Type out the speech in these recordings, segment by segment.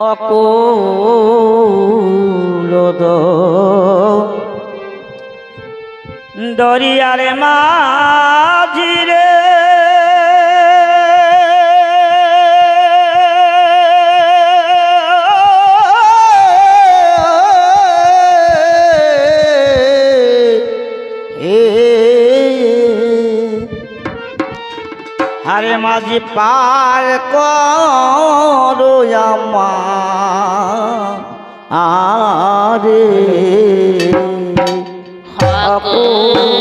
অকুলদ। দরিয়ারে মাঝিরে মাঝি পার করো আরে। দরিয়ার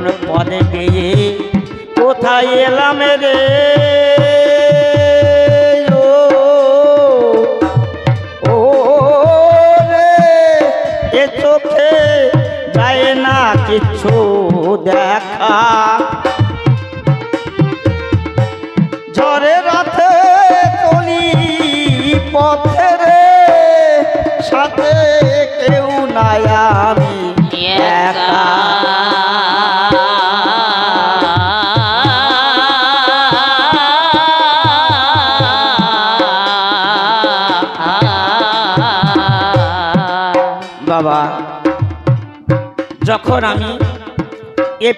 কোন পদে গিয়ে কোথায় এলাম রে? ও রে যায় না কিছু দেখা। ঝরে রাতে চলি পথে সাথে কেউ নাই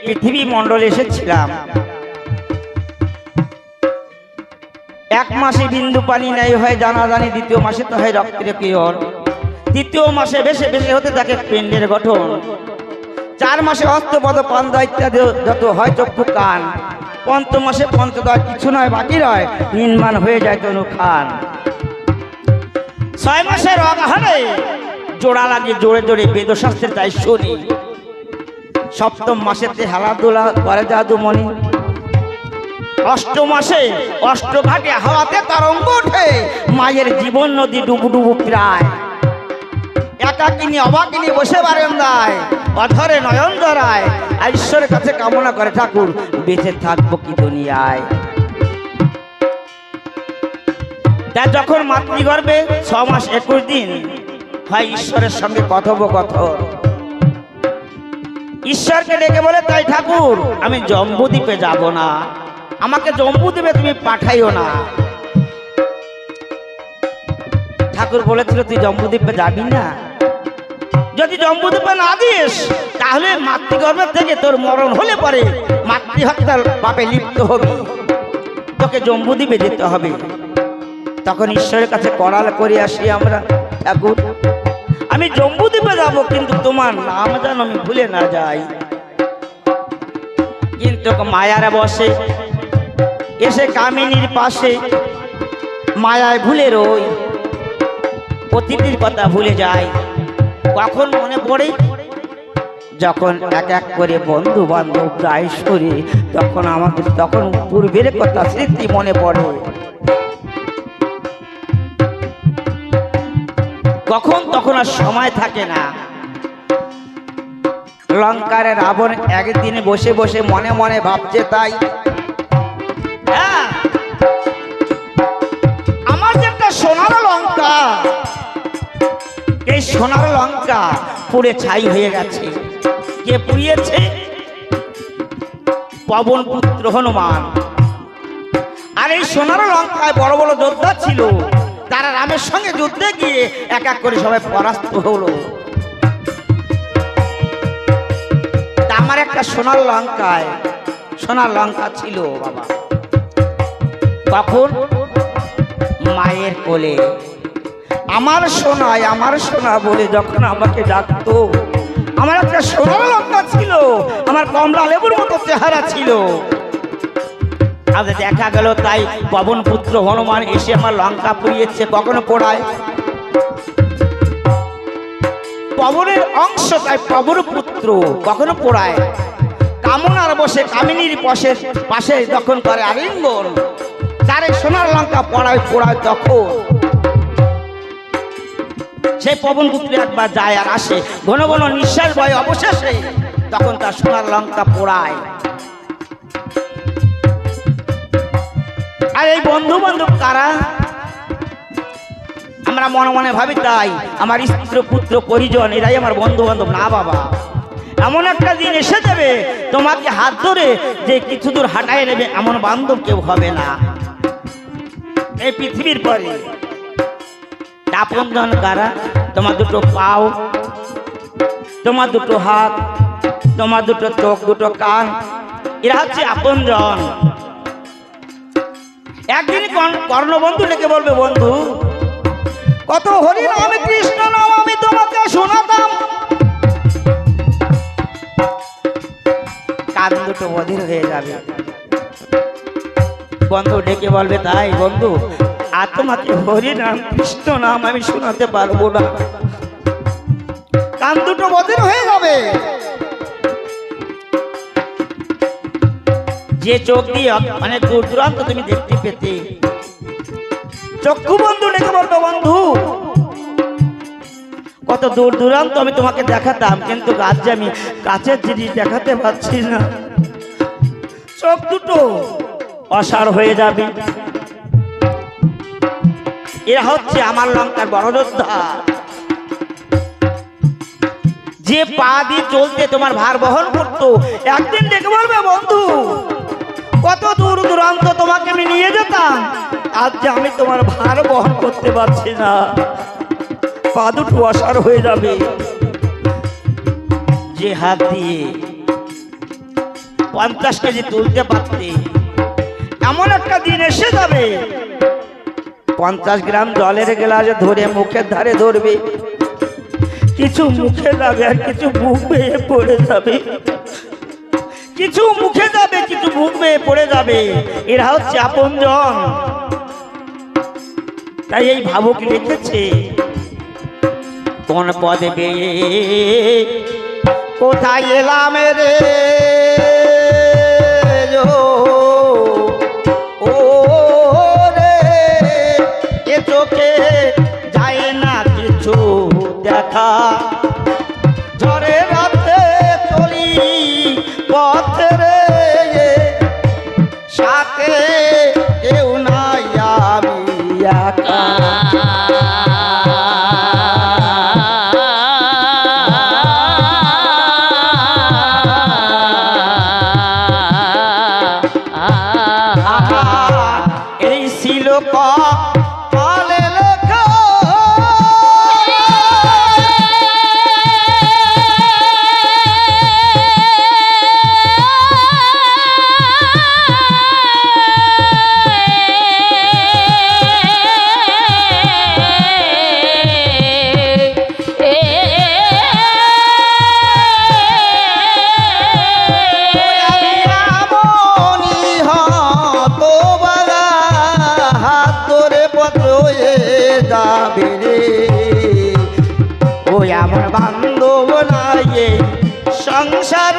পৃথিবী মণ্ডলে এসেছিলাম। এক মাসে বিন্দু পানি নেই হয়, জানাজানি দ্বিতীয় মাসে তো হয় রক্তের কিয়র তৃতীয় মাসে বেশে বেশে হতে থাকে পিণ্ডের গঠন। চার মাসে অস্তপদ পান্দা ইত্যাদি যত হয় চক্ষু, কান। পঞ্চ মাসে পঞ্চদয় কিছু নয়, বাকি রয়, নির্মাণ হয়ে যায় তনু খান। ছয় মাসের অগাহনে জোড়া লাগে জোরে জোরে বেদশাস্ত্রের তাই শুনি সপ্তম মাসেতে হেলাধুলা করে জাদুমণি। অষ্ট মাসে অষ্ট ঘাটে হাওয়াতে তরঙ্গ ওঠে। মায়ের জীবন নদী ডুবু ডুবু প্রায়। একাকিনী, অবাকিনী বসে বারেন্দায়। অধরে নয়ন ধরায়। ঈশ্বরের কাছে কামনা করে ঠাকুর, বেঁচে থাকব কি দুনিয়ায়? তা যখন মাতৃগর্ভে ছ মাস একুশ দিন হয়, ঈশ্বরের সঙ্গে কথোপকথন। ঈশ্বরকে ডেকে বলে, তাই ঠাকুর, আমি জম্বুদ্বীপে যাব না। আমাকে জম্বুদ্বীপে তুমি পাঠাইও না। ঠাকুর বলেছিল, তুই জম্বুদ্বীপে যাবি না? যদি জম্বুদ্বীপে না দিস তাহলে মাতৃগর্ভের থেকে তোর মরণ হলে পরে মাতৃহত্যার পাপে লিপ্ত হবি। তোকে জম্বুদ্বীপে যেতে হবে। তখন ঈশ্বরের কাছে করাল করে আসি আমরা। ঠাকুর আমি জম্বুদ্বীপে যাব, কিন্তু তোমার নাম যেন আমি ভুলে না যাই। কিন্তু মায়ার বসে, এসে কামিনীর পাশে মায়ায় ভুলে রই, অতিথির কথা ভুলে যায় কখন মনে পড়ে? যখন এক এক করে বন্ধু বান্ধব প্রায় সরে তখন আমাদের, তখন পূর্বের কথা স্মৃতি মনে পড়ে। কখন? তখন আর সময় থাকে না। লঙ্কারে রাবণ একদিন বসে বসে মনে মনে ভাবছে তাই। হ্যাঁ, আমার যে একটা সোনার লঙ্কা। এই সোনার লঙ্কা পুড়ে ছাই হয়ে গেছে। কে পুড়িয়েছে? পবন পুত্র হনুমান। আর এই সোনার লঙ্কায় বড় বড় যোদ্ধা ছিল। তারা রামের সঙ্গে যুদ্ধে গিয়ে এক এক করে সবাই পরাস্ত হলো। আমার একটা সোনার লঙ্কায়, সোনার লঙ্কা ছিল বাবা। তখন মায়ের কোলে, আমার সোনায়, আমার সোনা বলে যখন আমাকে ডাকতো, আমার একটা সোনার লঙ্কা ছিল, আমার কমলা লেবুর মতো চেহারা ছিল। আজ দেখা গেল তাই পবন পুত্র হনুমান এসে আমার লঙ্কা পুড়িয়েছে, কখনো পোড়ায়? পবনের অংশ তাই পবন পুত্র কখনো পোড়ায়? কামনার বসে, কামিনীর পাশে পাশে যখন করে আলিঙ্গন, তারে সোনার লঙ্কা পড়ায়, পোড়ায় তখন। সেই পবন পুত্র একবার যায় আর আসে, ঘন ঘন নিঃশ্বাস বয় অবশেষে তখন তার সোনার লঙ্কা পোড়ায়। আর এই বন্ধু বান্ধব কারা? আমরা মনে মনে ভাবি তাই, আমার স্ত্র, পুত্র, পরিজন, এরাই আমার বন্ধু বান্ধব না বাবা, এমন একটা দিন এসে যাবে, তোমাকে হাত ধরে যে কিছু দূর হাঁটায় নেবে এমন বান্ধব কেউ হবে না। এই পৃথিবীর পরে। আপনজন কারা? তোমার দুটো পাও, তোমার দুটো হাত, তোমার দুটো চোখ, দুটো কান, এরা হচ্ছে আপনজন। একদিন কর্ণ- কর্ণবন্ধু ডেকে বলবে, বন্ধু, কত হরি নামে কৃষ্ণ নাম আমি তোমাকে শোনাতাম। কান দুটো বধির হয়ে যাবে। বন্ধু ডেকে বলবে, তাই বন্ধু, আর তোমাকে হরি নাম কৃষ্ণ নাম আমি শোনাতে পারব না। কান দুটো বধির হয়ে যাবে। যে চোখ দিয়ে মানে দূর দূরান্ত তুমি দেখতে পেতে। চক্ষু বন্ধু ডেকে বলতো বন্ধু। কত দূর দূরান্ত আমি তোমাকে দেখাতাম, কিন্তু আজ আমি কাছের জিনিস দেখাতে পারছি না। চোখ দুটো অসার হয়ে যাবে। এরা হচ্ছে আমার লঙ্কার বড় যে পা দিয়ে চলতে তোমার ভার বহন করতো, একদিন দেখে বলবে বন্ধু কত দূর দূরান্ত তোমাকে আমি নিয়ে যেতাম? আজ যে আমি তোমার ভার বহন করতে পারছি না। পা দুটো হয়ে যাবে। যে হাত দিয়ে পঞ্চাশ কেজি তুলতে পারতে, এমন একটা দিন এসে যাবে। পঞ্চাশ গ্রাম জলের গ্লাসে ধরে মুখের ধারে ধরবে। কিছু মুখে যাবে আর কিছু মুখ বেয়ে পড়ে যাবে। কিছু মুখে যাবে, কিছু ভুগবে পড়ে যাবে। এরা হচ্ছে আপনজন। তাই এই ভাবুক লিখেছে কোন পদে বেয়ে কোথায় এলাম রে? নাই সংসার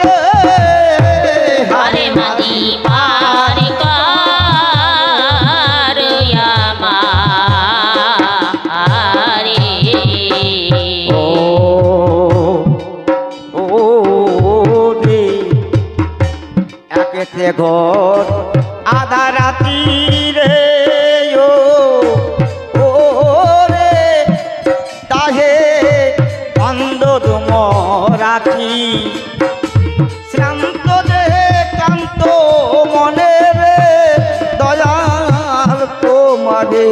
রাখি। শ্রান্ত দে কান্ত মনে রে দয়াল তোমারে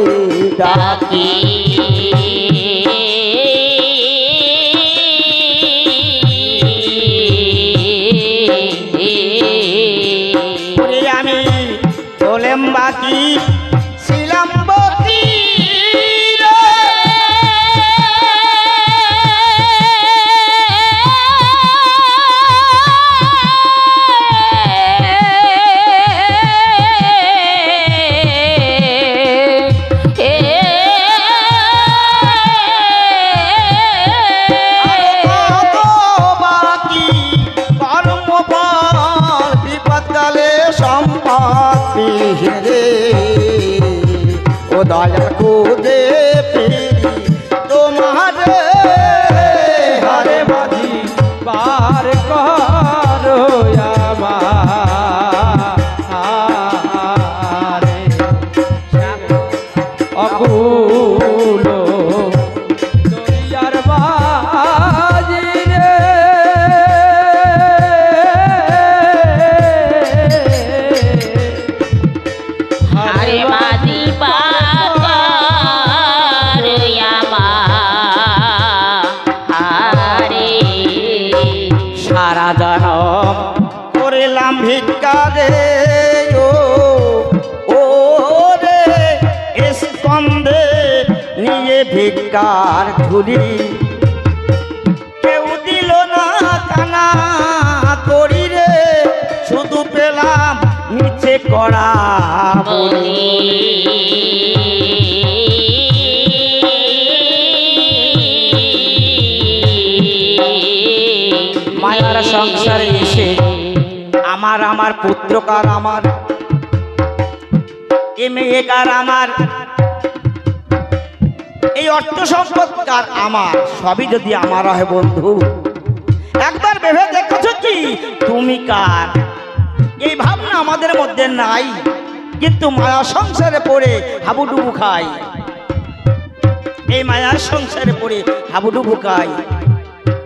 ডাকি। ভিক্ষার ঝুলি কেউ দিল না কানা করি রে, শুধু পেলাম নিচে করা বলি। মায়ার সংসারে এসে আমার আমার পুত্রকার আমার। এ মেয়েকার আমার এই অর্থ সম্পদকার আমার, সবই যদি আমার হয় বন্ধু। একবার ভেবে দেখেছ কি? তুমি কার? এই ভাবনা আমাদের মধ্যে নাই, কিন্তু মায়া সংসারে পড়ে হাবুডুবু খাই এই মায়ার সংসারে পড়ে হাবুডুবু খাই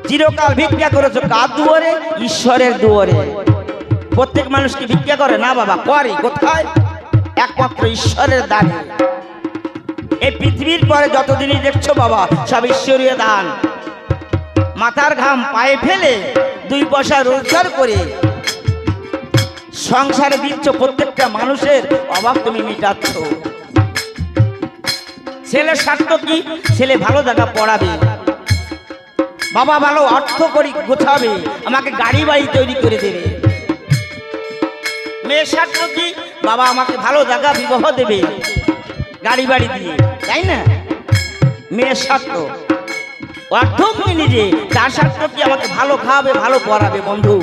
চিরকাল ভিক্ষা করেছ কার দুয়ারে? ঈশ্বরের দুয়ারে। প্রত্যেক মানুষকে ভিক্ষা করে? না বাবা, করে, কোথায়? একমাত্র ঈশ্বরের দানে। এই পৃথিবীর পরে যতদিনই দেখছ বাবা, সব ঈশ্বরীয় দান। মাথার ঘাম পায়ে ফেলে দুই পয়সা রোজগার করে সংসারে দিচ্ছ প্রত্যেকটা মানুষের অভাব তুমি মিটাচ্ছ। ছেলের স্বার্থ কি? ছেলে ভালো জায়গা পড়াবে। বাবা ভালো অর্থ করি গোছাবে, আমাকে গাড়ি বাড়ি তৈরি করে দেবে। মেয়ের স্বার্থ কি? বাবা আমাকে ভালো জায়গা বিবাহ দেবে। গাড়ি বাড়ি দিয়ে, তাই না? মেয়ের স্বার্থ। অর্থ তুমি নিজে, তার স্বার্থ কি আমাকে ভালো খাওয়াবে, ভালো পড়াবে, বন্ধু?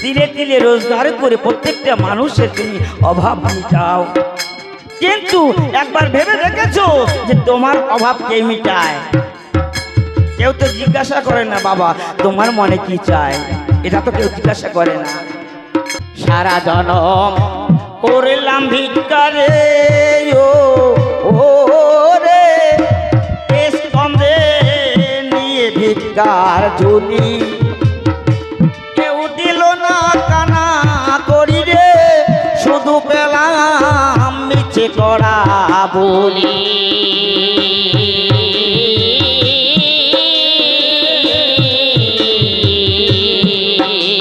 তিলে তিলে রোজগার করে প্রত্যেকটা মানুষের তুমি অভাব মিটাও কিন্তু একবার ভেবে দেখেছ যে তোমার অভাব কে মিটায়? কেউ তো জিজ্ঞাসা করে না, বাবা, তোমার মনে কি চায়? এটা তো কেউ জিজ্ঞাসা করে না। সারা জনম করলাম ভিক্ষারে, ও রে। স্কন্দে নিয়ে ভিক্ষার ঝুলি কেউ দিল না কানা করি রে, শুধু পেলাম মিছে করা বলি।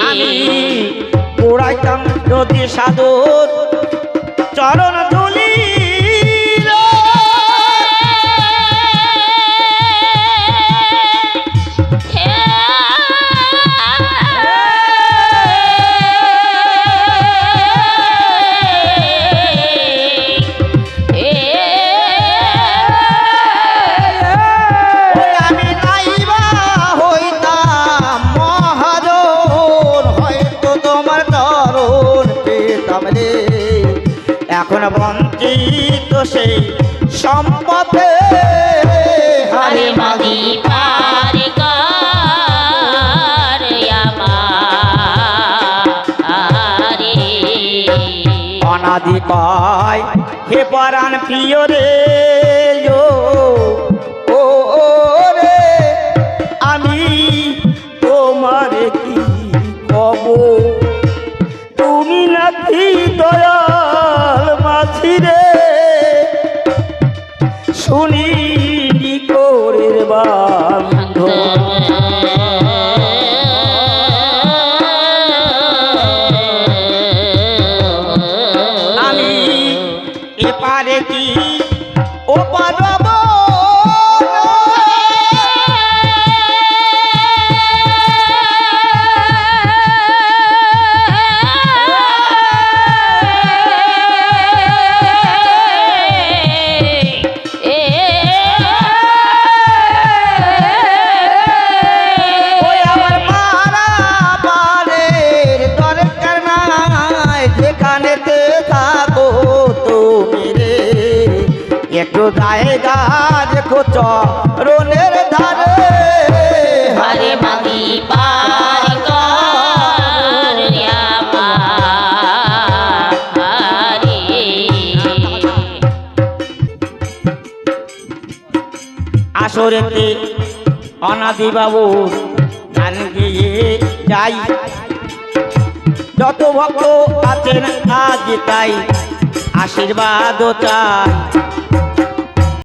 আমি পোড়াইতাম যদি সাধুর অনাদি পায়। হে পরাণ প্রিয় রে। কি একটু জায়গা দেখো চরণের ধারে। হরে আমারে আসরেতে অনাদি বাবু গান গিয়ে যাই। যত ভক্ত আছেন আজ তাই আশীর্বাদ চাই।